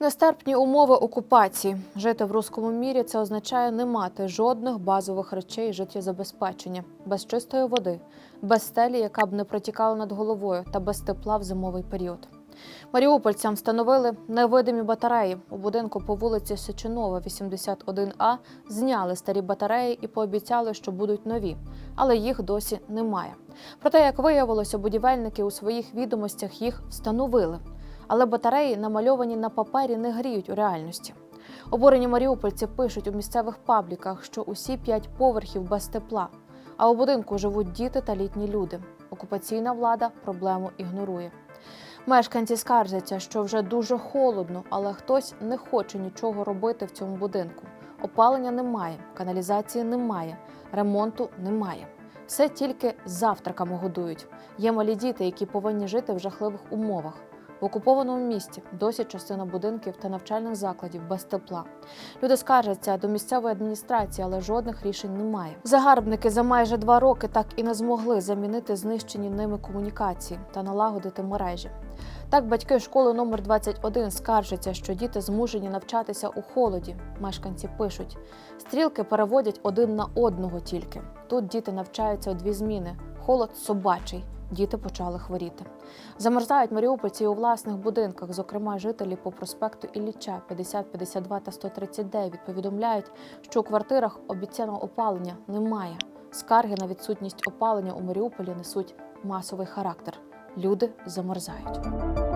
Нестерпні умови окупації. Жити в руському мірі це означає не мати жодних базових речей життєзабезпечення, без чистої води, без стелі, яка б не протікала над головою, та без тепла в зимовий період. Маріупольцям встановили невидимі батареї. У будинку по вулиці Сеченова, 81А, зняли старі батареї і пообіцяли, що будуть нові, але їх досі немає. Проте, як виявилося, будівельники у своїх відомостях їх встановили. Але батареї, намальовані на папері, не гріють у реальності. Обурені маріупольці пишуть у місцевих пабліках, що усі п'ять поверхів без тепла, а у будинку живуть діти та літні люди. Окупаційна влада проблему ігнорує. Мешканці скаржаться, що вже дуже холодно, але хтось не хоче нічого робити в цьому будинку. Опалення немає, каналізації немає, ремонту немає. Все тільки завтраками годують. Є малі діти, які повинні жити в жахливих умовах. В окупованому місті досі частина будинків та навчальних закладів без тепла. Люди скаржаться до місцевої адміністрації, але жодних рішень немає. Загарбники за майже два роки так і не змогли замінити знищені ними комунікації та налагодити мережі. Так, батьки школи номер 21 скаржаться, що діти змушені навчатися у холоді. Мешканці пишуть: стрілки переводять один на одного тільки. Тут діти навчаються у дві зміни. Холод собачий. Діти почали хворіти. Замерзають маріупольці у власних будинках, зокрема жителі по проспекту Ілліча 50, 52 та 139 повідомляють, що у квартирах обіцяного опалення немає. Скарги на відсутність опалення у Маріуполі несуть масовий характер. Люди замерзають.